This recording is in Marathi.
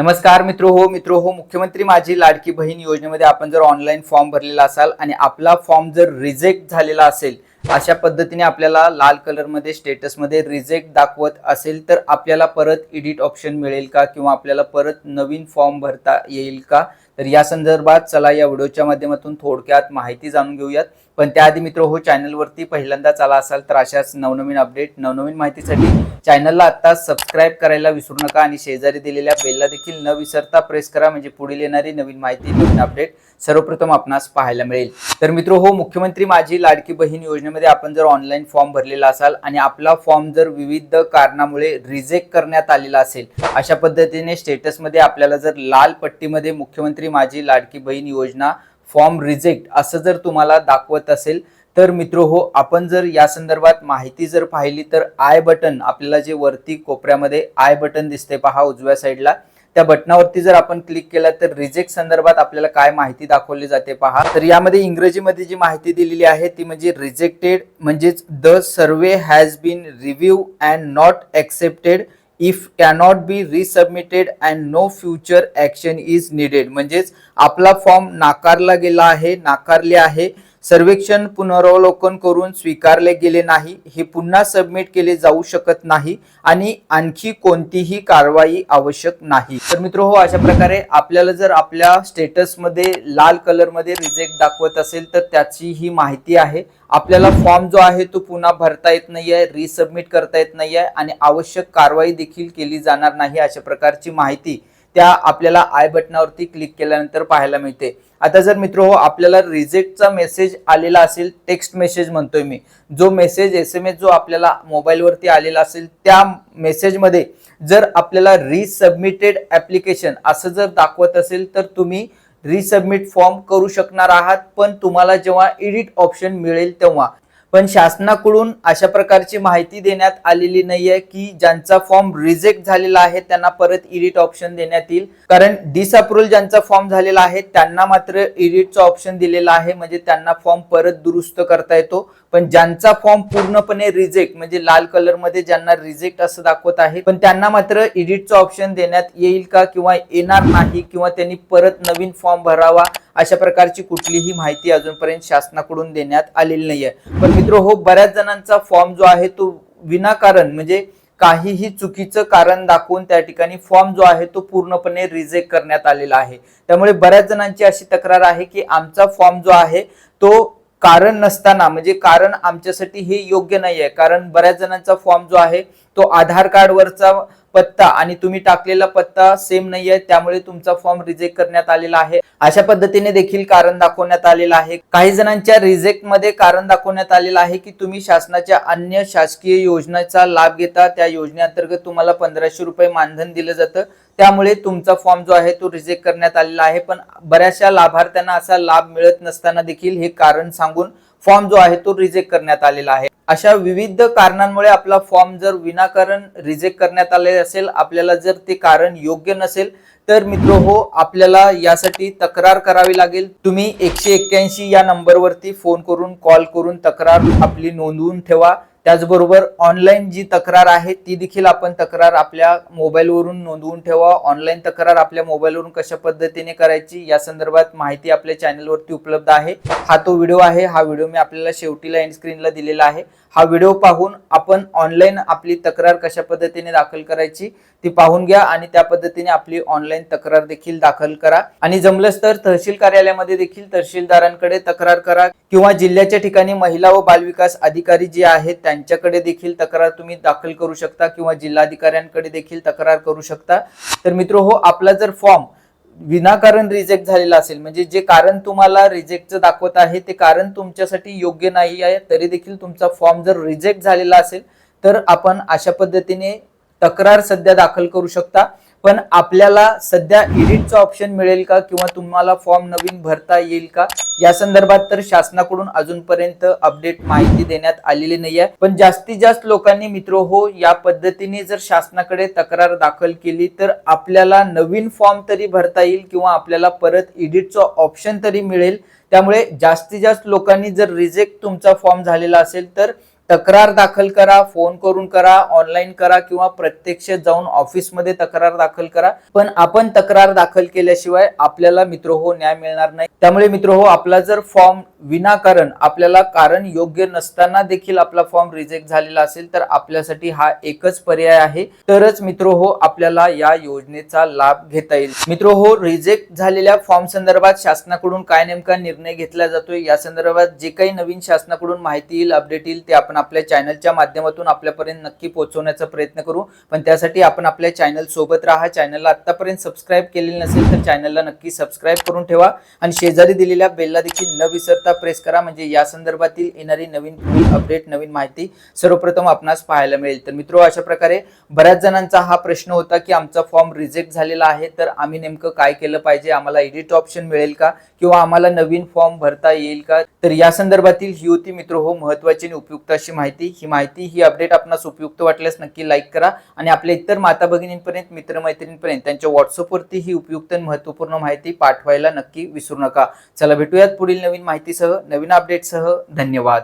नमस्कार मित्र हो मित्र हो मुख्यमंत्री माझी लाडकी बहीण योजनेमध्ये आपण जर ऑनलाईन फॉर्म भरलेला असाल आणि आपला फॉर्म जर रिजेक्ट झालेला असेल अशा पद्धतीने आपल्याला लाल कलरमध्ये स्टेटसमध्ये रिजेक्ट दाखवत असेल तर आपल्याला परत एडिट ऑप्शन मिळेल का? किंवा आपल्याला परत नवीन फॉर्म भरता येईल का? तर या संदर्भात चला या व्हिडिओच्या माध्यमातून थोडक्यात माहिती जाणून घेऊयात. पण त्याआधी मित्र हो चॅनलवरती पहिल्यांदाच आला असाल तर अशाच नवनवीन अपडेट नवनवीन माहितीसाठी चॅनलला आत्ता सबस्क्राईब करायला विसरू नका आणि शेजारी दिलेल्या बेलला देखील न विसरता प्रेस करा म्हणजे पुढील येणारी नवीन माहिती नवीन अपडेट सर्वप्रथम आपणास पाहायला मिळेल. तर मित्र हो मुख्यमंत्री माझी लाडकी बहीण योजनेमध्ये आपण जर ऑनलाईन फॉर्म भरलेला असाल आणि आपला फॉर्म जर विविध कारणामुळे रिजेक्ट करण्यात आलेला असेल अशा पद्धतीने स्टेटसमध्ये आपल्याला जर लाल पट्टीमध्ये मुख्यमंत्री माझी लाडकी बहीण योजना फॉर्म रिजेक्ट असं जर तुम्हाला दाखवत असेल तर मित्र हो आपण जर या संदर्भात माहिती जर पाहिली तर आय बटन आपल्याला जे वरती कोपऱ्यामध्ये आय बटन दिसते पहा उजव्या साईडला त्या बटनावरती जर आपण क्लिक केलं तर रिजेक्ट संदर्भात आपल्याला काय माहिती दाखवली जाते पहा. तर यामध्ये इंग्रजीमध्ये जी माहिती दिलेली आहे ती म्हणजे रिजेक्टेड म्हणजेच the survey has been review and not accepted if cannot be resubmitted and no future action is needed म्हणजेच आपला फॉर्म नाकारला गेला आहे नाकारले आहे. सर्वेक्षण पुनरावलोकन करून स्वीकारले गेले नाही हे पुन्हा सबमिट केले जाऊ शकत नाही आणि आणखी कोणतीही कारवाई आवश्यक नाही. तर मित्र हो अशा प्रकारे आपल्याला जर आपल्या स्टेटसमध्ये लाल कलरमध्ये रिजेक्ट दाखवत असेल तर त्याची ही माहिती आहे. आपल्याला फॉर्म जो आहे तो पुन्हा भरता येत नाही आहे रिसबमिट करता येत नाही आहे आणि आवश्यक कारवाई देखील केली जाणार नाही अशा प्रकारची माहिती त्या आपल्याला आय बटनावरती क्लिक केल्यानंतर पाहायला मिळते. आता जर मित्र हो आपल्याला रिजेक्टचा मेसेज आलेला असेल टेक्स्ट मेसेज म्हणतोय मी. जो मेसेज एस एम एस जो आपल्याला मोबाईलवरती आलेला असेल त्या मेसेजमध्ये जर आपल्याला रिसबमिटेड ऍप्लिकेशन असं जर दाखवत असेल तर तुम्ही रिसबमिट फॉर्म करू शकणार आहात पण तुम्हाला जेव्हा एडिट ऑप्शन मिळेल तेव्हा. पण शासनाकडून अशा प्रकारची माहिती देण्यात आलेली नाहीये की ज्यांचा फॉर्म रिजेक्ट झालेला आहे त्यांना परत इडिट ऑप्शन देण्यात येईल. कारण डिसअप्रुव्हल ज्यांचा फॉर्म झालेला आहे त्यांना मात्र इडिटचा ऑप्शन दिलेला आहे. म्हणजे त्यांना फॉर्म परत दुरुस्त करता येतो. पण ज्यांचा फॉर्म पूर्णपणे रिजेक्ट म्हणजे लाल कलरमध्ये ज्यांना रिजेक्ट असं दाखवत आहे पण त्यांना मात्र इडिटचा ऑप्शन देण्यात येईल का? किंवा येणार नाही? किंवा त्यांनी परत नवीन फॉर्म भरावा? अशा प्रकारची कुठलीही माहिती अजूनपर्यंत शासनाकडून देण्यात आलेली नाहीये. पण मित्र हो बऱ्याच जणांचा फॉर्म जो आहे तो विनाकारण म्हणजे काहीही चुकीचं कारण दाखवून त्या ठिकाणी फॉर्म जो आहे तो पूर्णपणे रिजेक्ट करण्यात आलेला आहे. त्यामुळे बऱ्याच जणांची अशी तक्रार आहे की आमचा फॉर्म जो आहे तो कारण नसताना म्हणजे कारण आमच्यासाठी हे योग्य नाही आहे कारण बऱ्याच जणांचा फॉर्म जो आहे तो आधार कार्डवरचा पत्ता आणि तुम्ही टाकलेला पत्ता सेम नाही आहे त्यामुळे तुमचा फॉर्म रिजेक्ट करण्यात आलेला आहे. अशा पद्धतीने देखील कारण दाखवण्यात आलेलं आहे. काही जणांच्या रिजेक्टमध्ये कारण दाखवण्यात आलेलं आहे की तुम्ही शासनाच्या अन्य शासकीय योजनेचा लाभ घेता. त्या योजनेअंतर्गत तुम्हाला पंधराशे रुपये मानधन दिलं जातं. त्यामुळे तुमचा फॉर्म जो आहे तो रिजेक्ट करण्यात आलेला आहे. पण बऱ्याचशा लाभार्थ्यांना असा लाभ मिळत नसताना देखील हे कारण सांगून फॉर्म जो आहे तो रिजेक्ट करण्यात आलेला आहे. अशा विविध कारणांमुळे आपला फॉर्म जर विनाकारण रिजेक्ट करण्यात आले असेल आपल्याला जर ते कारण योग्य नसेल तर मित्र हो आपल्याला यासाठी तक्रार करावी लागेल. तुम्ही एकशे एक्क्याऐंशी या नंबरवरती फोन करून कॉल करून तक्रार आपली नोंदवून ठेवा. त्याचबरोबर ऑनलाईन जी तक्रार आहे ती देखील आपण तक्रार आपल्या मोबाईलवरून नोंदवून ठेवा. ऑनलाईन तक्रार आपल्या मोबाईलवरून कशा पद्धतीने करायची या संदर्भात माहिती आपल्या चॅनलवरती उपलब्ध आहे. हा तो व्हिडिओ आहे. हा व्हिडिओ मी आपल्याला शेवटीला एंड स्क्रीनला दिलेला आहे. हा व्हिडिओ पाहून आपण ऑनलाईन आपली तक्रार कशा पद्धतीने दाखल करायची ती पाहून घ्या आणि त्या पद्धतीने आपली ऑनलाईन तक्रार देखील दाखल करा. आणि जमलंच तर तहसील कार्यालयामध्ये देखील तहसीलदारांकडे तक्रार करा किंवा जिल्ह्याच्या ठिकाणी महिला व बालविकास अधिकारी जे आहेत त्यांच्याकडे देखील तक्रार तुम्ही दाखल करू शकता किंवा जिल्हाधिकाऱ्यांकडे देखील तक्रार करू शकता. तर मित्र हो आपला जर फॉर्म विनाकारण रिजेक्ट झालेला असेल म्हणजे जे कारण तुम्हाला रिजेक्टचं दाखवत आहे ते कारण तुमच्यासाठी योग्य नाही आहे तरी देखील तुमचा फॉर्म जर रिजेक्ट झालेला असेल तर आपण अशा पद्धतीने तक्रार सध्या दाखल करू शकता. पण आपल्याला सध्या एडिटचं ऑप्शन मिळेल का? किंवा तुम्हाला फॉर्म नवीन भरता येईल का? या संदर्भात तर शासनाकडून अजूनपर्यंत अपडेट माहिती देण्यात आलेली नाही आहे पण जास्तीत जास्त लोकांनी मित्र हो या पद्धतीने जर शासनाकडे तक्रार दाखल केली तर आपल्याला नवीन फॉर्म तरी भरता येईल किंवा आपल्याला परत एडिटचं ऑप्शन तरी मिळेल. त्यामुळे जास्तीत जास्त लोकांनी जर रिजेक्ट तुमचा फॉर्म झालेला असेल तर तक्रार दाखल करा फोन करून करा ऑनलाईन करा किंवा प्रत्यक्ष जाऊन ऑफिसमध्ये तक्रार दाखल करा. पण आपण तक्रार दाखल केल्याशिवाय आपल्याला मित्र हो न्याय मिळणार नाही. त्यामुळे मित्र हो आपला जर फॉर्म विनाकारण आपल्याला कारण योग्य नसताना देखील आपला फॉर्म रिजेक्ट झालेला असेल तर आपल्यासाठी हा एकच पर्याय आहे. तरच मित्र हो आपल्याला या योजनेचा लाभ घेता येईल. मित्र हो रिजेक्ट झालेल्या फॉर्म संदर्भात शासनाकडून काय नेमका निर्णय घेतला जातोय? या संदर्भात जे काही नवीन शासनाकडून माहिती येईल अपडेट येईल ते आपण आपल्या चॅनलच्या माध्यमातून आपल्यापर्यंत नक्की पोहोचवण्याचा प्रयत्न करू. पण त्यासाठी आपण आपल्या चॅनल सोबत राहा. चॅनलला आतापर्यंत सबस्क्राईब केलेली नसेल तर चॅनलला नक्की सबस्क्राईब करून ठेवा. आणि शेजारी दिलेल्या बेलला देखील न विसरता प्रेस करा. म्हणजे या संदर्भातील येणारी नवीन पुढील अपडेट नवीन माहिती सर्वप्रथम आपणास पाहायला मिळेल. तर मित्रो अशा प्रकारे बऱ्याच जणांचा हा प्रश्न होता की आमचा फॉर्म रिजेक्ट झालेला आहे. तर आम्ही नेमकं काय केलं पाहिजे? आम्हाला एडिट ऑप्शन मिळेल का? किंवा आम्हाला नवीन फॉर्म भरता येईल का? तर या संदर्भातील ही होती मित्र हो महत्वाची आणि उपयुक्त अशी माहिती ही माहिती ही अपडेट आपणास उपयुक्त वाटल्यास नक्की लाईक करा आणि आपल्या इतर माता भगिनींपर्यंत मित्रमैत्रिणींपर्यंत त्यांच्या व्हॉट्सअपवरती ही उपयुक्त आणि महत्त्वपूर्ण माहिती पाठवायला नक्की विसरू नका. चला भेटूयात पुढील नवीन माहितीसह नवीन अपडेटसह धन्यवाद.